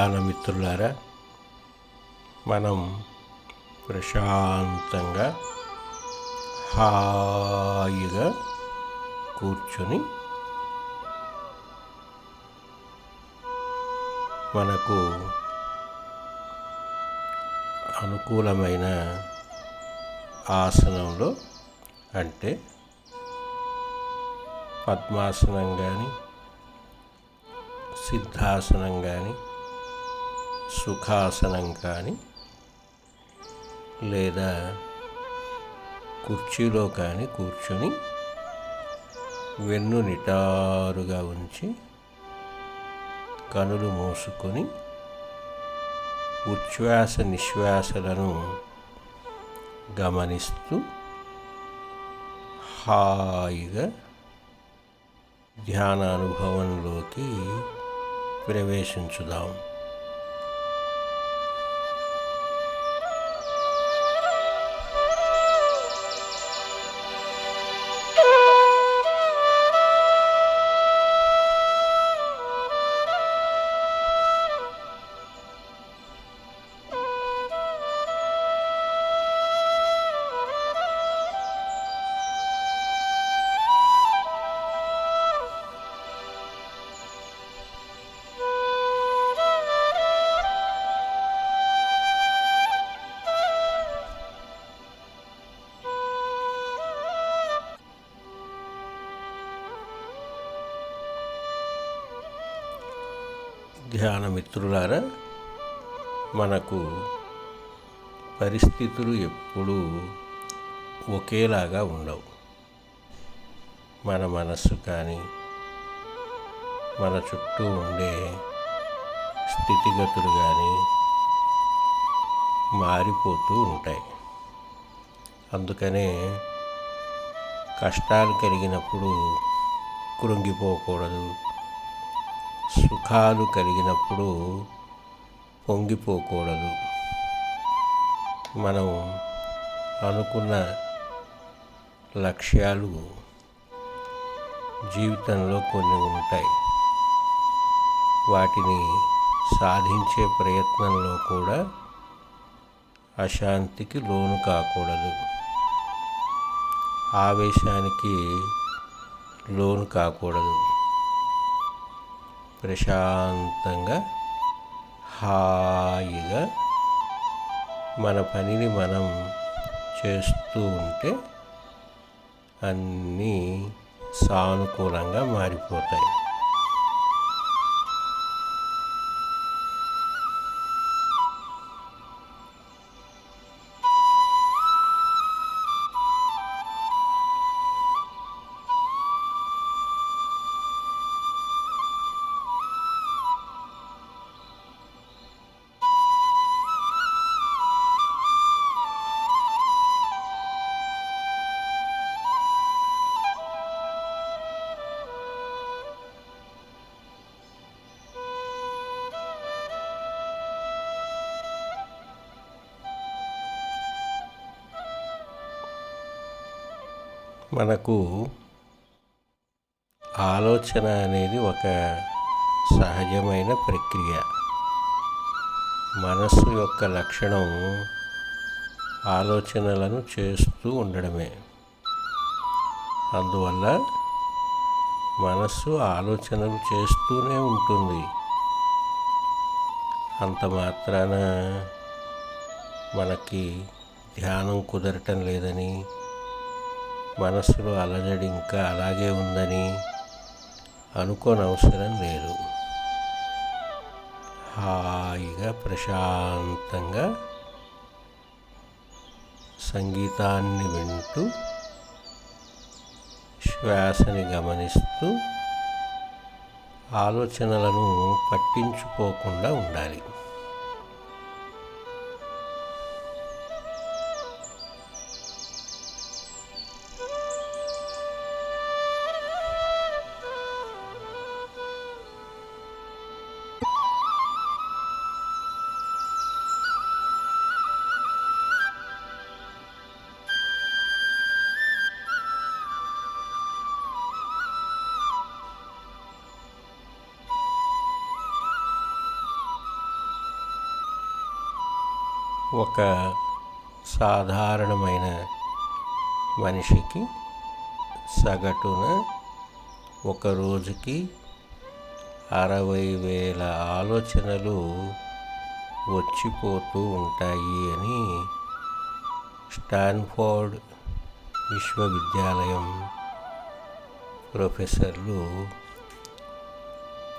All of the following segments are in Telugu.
ధ్యాన మిత్రులారా మనం ప్రశాంతంగా హాయిగా కూర్చొని మనకు అనుకూలమైన ఆసనంలో అంటే పద్మాసనం కానీ సిద్ధాసనం కానీ సుఖాసనం కానీ లేదా కుర్చీలో కానీ కూర్చొని వెన్ను నిటారుగా ఉంచి కనులు మూసుకొని ఉచ్ఛ్వాస నిశ్వాసలను గమనిస్తూ హాయిగా ధ్యానానుభవంలోకి ప్రవేశించుదాం. ధ్యాన మిత్రులారా మనకు పరిస్థితులు ఎప్పుడూ ఒకేలాగా ఉండవు. మన మనస్సు కానీ మన చుట్టూ ఉండే స్థితిగతులు కానీ మారిపోతూ ఉంటాయి. అందుకనే కష్టాలు కలిగినప్పుడు కృంగిపోకూడదు. సుఖాలు కలిగినప్పుడు పొంగిపోకూడదు. మనం అనుకున్న లక్ష్యాలు జీవితంలో కొన్ని ఉంటాయి. వాటిని సాధించే ప్రయత్నంలో కూడా అశాంతికి లోను కాకూడదు. ఆవేశానికి లోను కాకూడదు. ప్రశాంతంగా హాయిగా మన పనిని మనం చేస్తూ ఉంటే అన్నీ సానుకూలంగా మారిపోతాయి. మనకు ఆలోచన అనేది ఒక సహజమైన ప్రక్రియ. మనస్సు యొక్క లక్షణం ఆలోచనలను చేస్తూ ఉండడమే. అందువల్ల మనస్సు ఆలోచనలు చేస్తూనే ఉంటుంది. అంత మాత్రాన మనకి ధ్యానం కుదరటం లేదని మనసులో అలజడి ఇంకా అలాగే ఉందని అనుకోనవసరం లేదు. హాయిగా ప్రశాంతంగా సంగీతాన్ని వింటూ శ్వాసని గమనిస్తూ ఆలోచనలను పట్టించుకోకుండా ఉండాలి. ఒక సాధారణమైన మనిషికి సగటున ఒక రోజుకి అరవై వేల ఆలోచనలు వచ్చిపోతూ ఉంటాయి అని స్టాన్ఫోర్డ్ విశ్వవిద్యాలయం ప్రొఫెసర్లు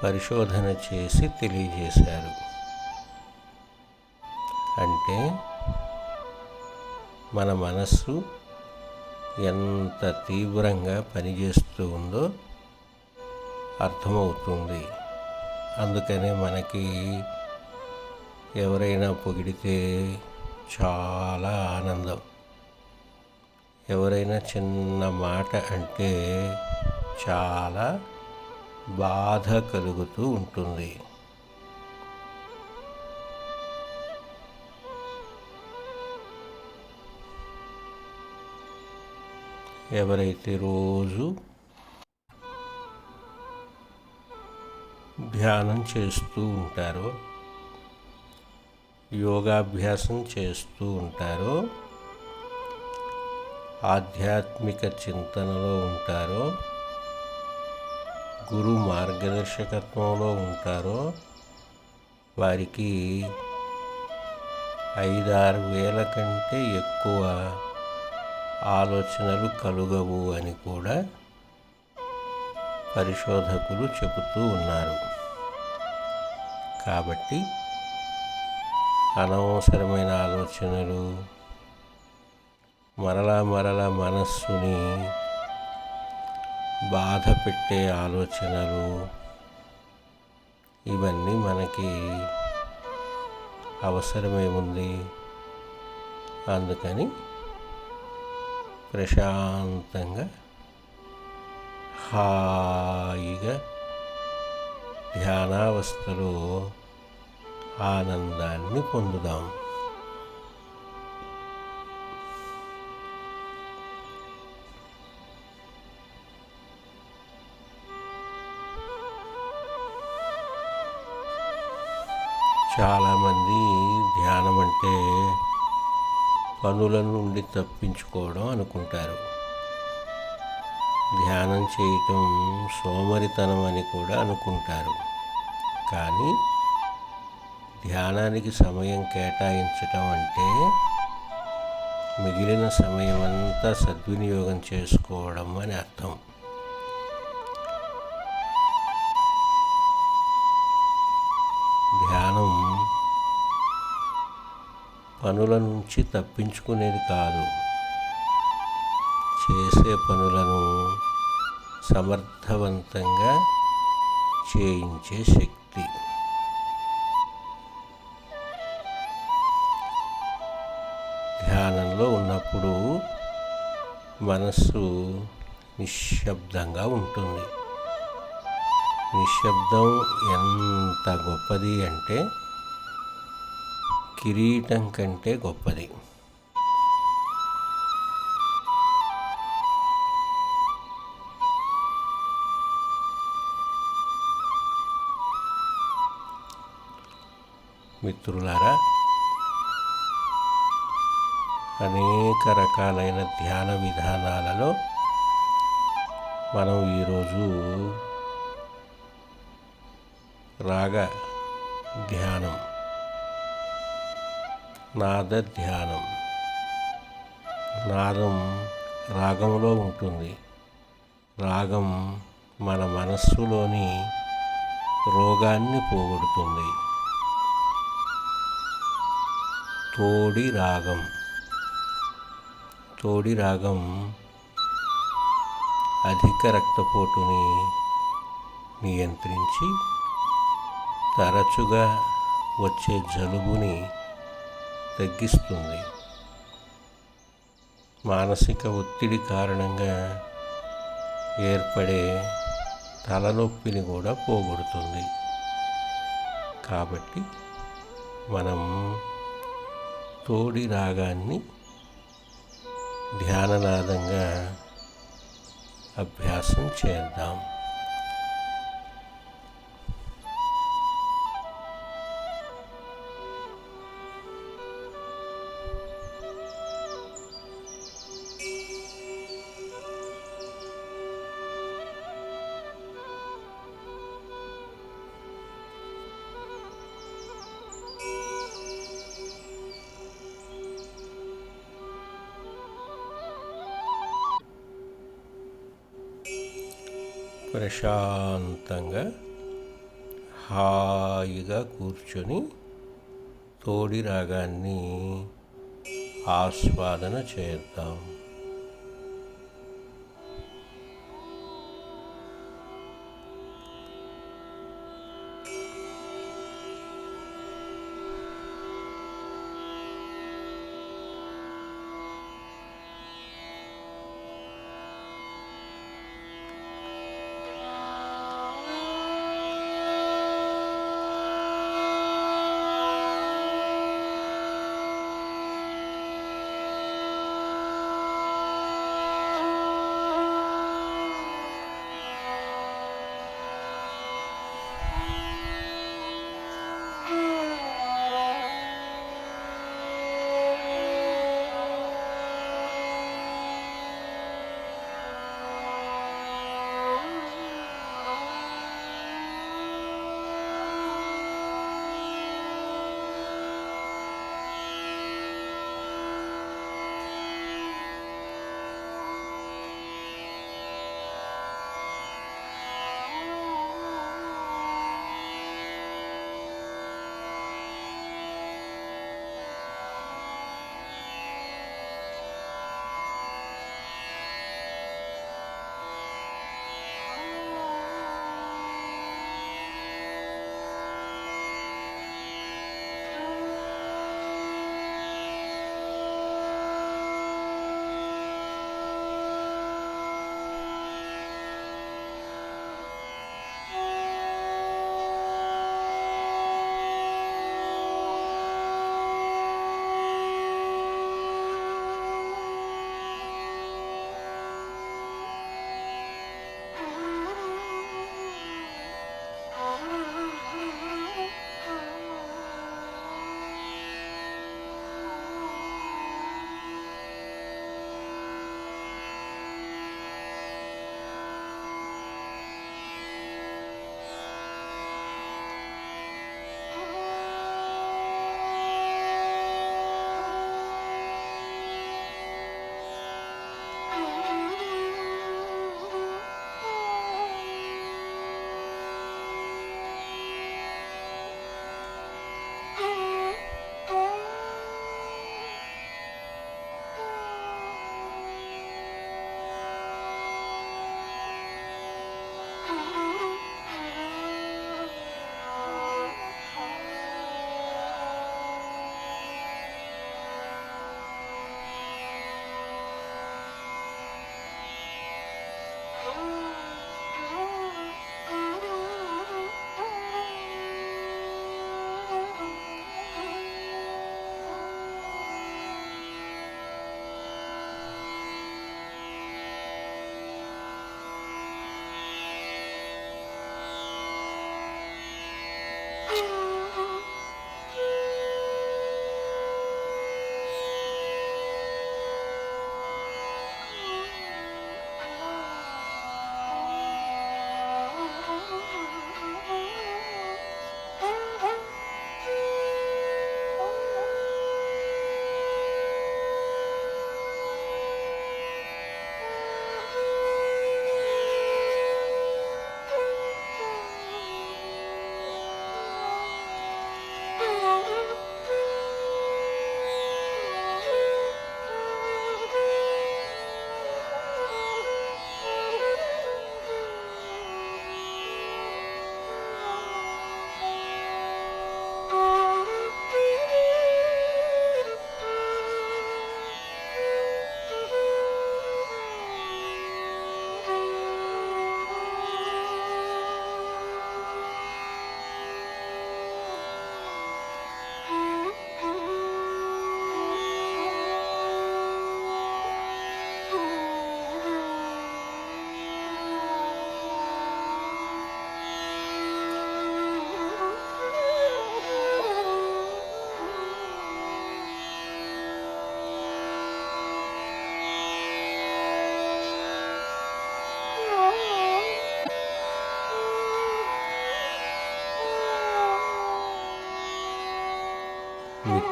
పరిశోధన చేసి తెలియజేశారు. అంటే మన మనస్సు ఎంత తీవ్రంగా పనిచేస్తూ ఉందో అర్థమవుతుంది. అందుకనే మనకి ఎవరైనా పొగిడితే చాలా ఆనందం. ఎవరైనా చిన్న మాట అంటే చాలా బాధ కలుగుతూ ఉంటుంది. ఎవరైతే రోజు ధ్యానం చేస్తూ ఉంటారో యోగాభ్యాసం చేస్తూ ఉంటారో ఆధ్యాత్మిక చింతనలో ఉంటారో గురు మార్గదర్శకత్వంలో ఉంటారో వారికి ఐదారు వేల కంటే ఎక్కువ ఆలోచనలు కలుగవు అని కూడా పరిశోధకులు చెబుతూ ఉన్నారు. కాబట్టి అనవసరమైన ఆలోచనలు మరలా మరలా మనస్సుని బాధ పెట్టే ఆలోచనలు ఇవన్నీ మనకి అవసరమేముంది? అందుకని ప్రశాంతంగా హాయిగా ధ్యానావస్థలో ఆనందాన్ని పొందుదాం. చాలామంది ధ్యానం అంటే పనుల నుండి తప్పించుకోవడం అనుకుంటారు. ధ్యానం చేయటం సోమరితనం అని కూడా అనుకుంటారు. కానీ ధ్యానానికి సమయం కేటాయించటం అంటే మిగిలిన సమయం అంతా సద్వినియోగం చేసుకోవడం అని అర్థం. పనుల నుంచి తప్పించుకునేది కాదు. చేసే పనులను సమర్థవంతంగా చేయించే శక్తి. ధ్యానంలో ఉన్నప్పుడు మనస్సు నిశ్శబ్దంగా ఉంటుంది. నిశ్శబ్దం ఎంత గొప్పది అంటే కిరీటం కంటే గొప్పది. మిత్రులారా అనేక రకాలైన ధ్యాన విధానాలలో మనం ఈరోజు రాగ ధ్యానం నాద ధ్యానం నాదం రాగంలో ఉంటుంది. రాగం మన మనస్సులోని రోగాన్ని పోగొడుతుంది. తోడి రాగం. తోడి రాగం అధిక రక్తపోటుని నియంత్రించి తరచుగా వచ్చే జలుబుని తగ్గిస్తుంది. మానసిక ఒత్తిడి కారణంగా ఏర్పడే తలనొప్పిని కూడా పోగొడుతుంది. కాబట్టి మనం తోడి రాగాన్ని ధ్యాననాదంగా అభ్యాసం చేద్దాం. ప్రశాంతంగా హాయిగా కూర్చొని తోడి రాగాన్ని ఆస్వాదన చేద్దాం.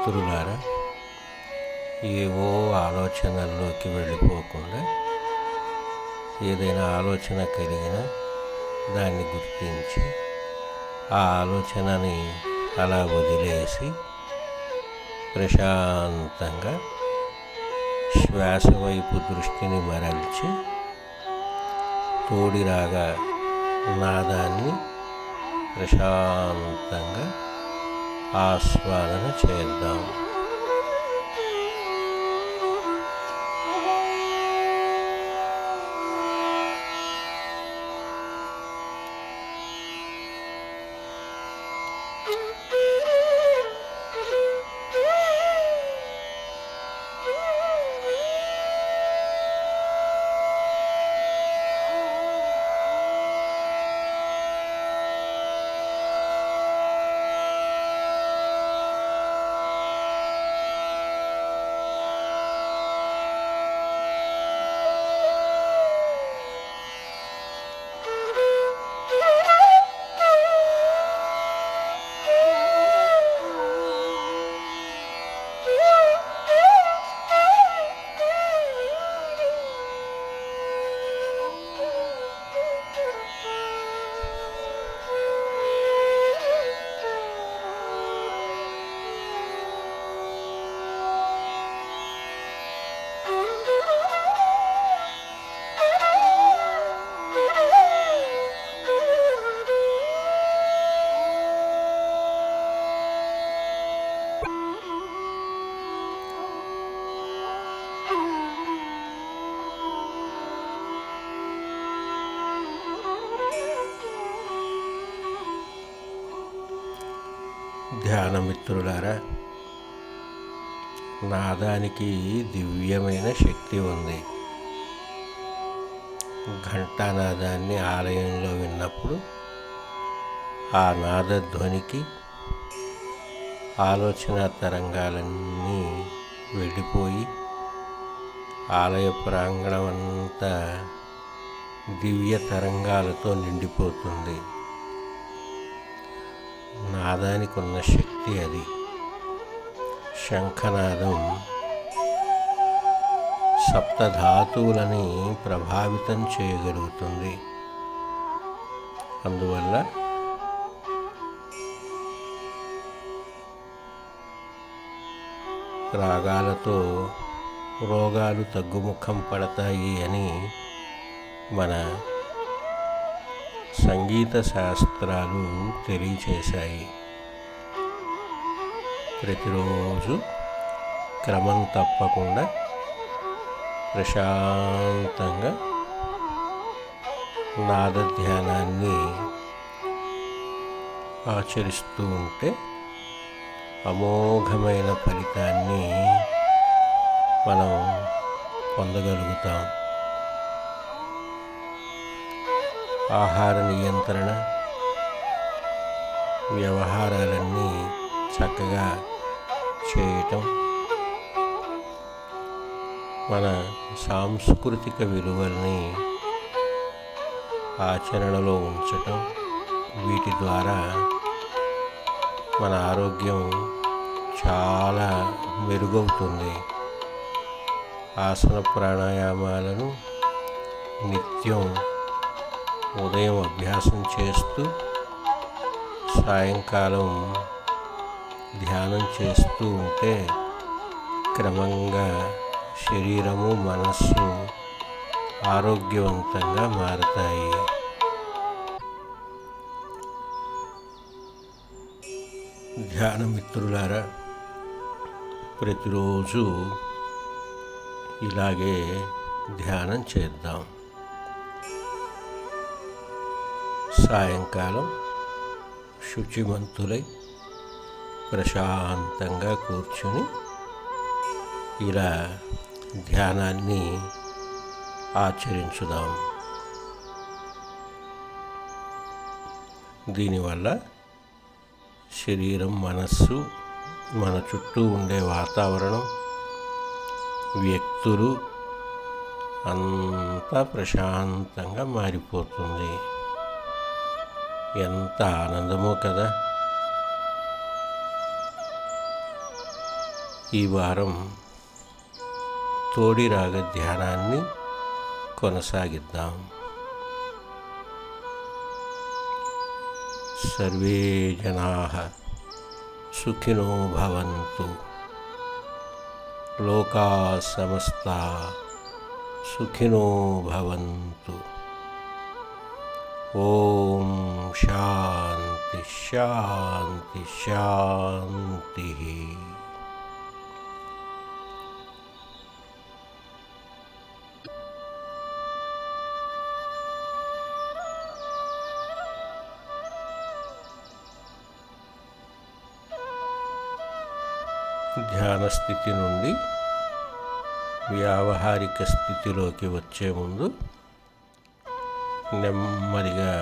మిత్రులారా ఏవో ఆలోచనల్లోకి వెళ్ళిపోకుండా ఏదైనా ఆలోచన కలిగినా దాన్ని గుర్తించి ఆ ఆలోచనని అలా వదిలేసి ప్రశాంతంగా శ్వాస వైపు దృష్టిని మరల్చి తోడిరాగా నాదాన్ని ప్రశాంతంగా ఆస్వాదన చేద్దాం. ధ్యానమిత్రులారా నాదానికి దివ్యమైన శక్తి ఉంది. ఘంటానాదాన్ని ఆలయంలో విన్నప్పుడు ఆ నాదధ్వనికి ఆలోచన తరంగాలన్నీ వెళ్ళిపోయి ఆలయ ప్రాంగణం అంతా దివ్య తరంగాలతో నిండిపోతుంది. నాదానికి ఉన్న శక్తి అది. శంఖనాదం సప్తధాతువులని ప్రభావితం చేయగలుగుతుంది. అందువల్ల రాగాలతో రోగాలు తగ్గుముఖం పడతాయి అని మన సంగీత శాస్త్రాలు తెలియచేశాయి. ప్రతిరోజు క్రమం తప్పకుండా ప్రశాంతంగా నాదధ్యానాన్ని ఆచరిస్తూ ఉంటే అమోఘమైన ఫలితాన్ని మనం పొందగలుగుతాం. ఆహార నియంత్రణ వ్యవహారాలన్నీ చక్కగా చేయటం మన సాంస్కృతిక విలువల్ని ఆచరణలో ఉంచటం వీటి ద్వారా మన ఆరోగ్యం చాలా మెరుగవుతుంది. ఆసన ప్రాణాయామాలను నిత్యం ఉదయం అభ్యాసం చేస్తూ సాయంకాలం ధ్యానం చేస్తూ ఉంటే క్రమంగా శరీరము మనస్సు ఆరోగ్యవంతంగా మారతాయి. ధ్యాన మిత్రులారా ప్రతిరోజు ఇలాగే ధ్యానం చేద్దాం. సాయంకాలం శుచిమంతులై ప్రశాంతంగా కూర్చుని ఇలా ధ్యానాన్ని ఆచరించుదాం. దీనివల్ల శరీరం మనస్సు మన చుట్టూ ఉండే వాతావరణం వ్యక్తులు అంతా ప్రశాంతంగా మారిపోతుంది. ఎంత ఆనందమో కదా. ఈ వారం తోడి రాగ ధ్యానాన్ని కొనసాగిద్దాం. సర్వే జనా సుఖినో భవంతు. లోకా సమస్త సుఖినో భవంతు. ఓం శాంతి శాంతి శాంతి. ధ్యాన స్థితి నుండి వ్యావహారిక స్థితిలోకి వచ్చే ముందు నెమ్మదిగా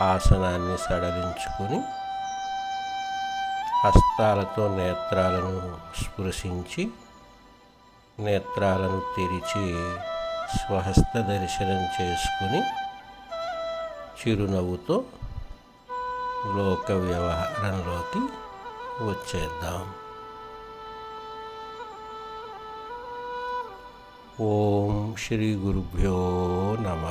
ఆసనాన్ని సడలించుకొని హస్తాలతో నేత్రాలను స్పృశించి నేత్రాలను తెరిచి స్వహస్త దర్శనం చేసుకుని చిరునవ్వుతో లోక వ్యవహారంలోకి వచ్చేద్దాం. ఓం శ్రీ గురుభ్యో నమ.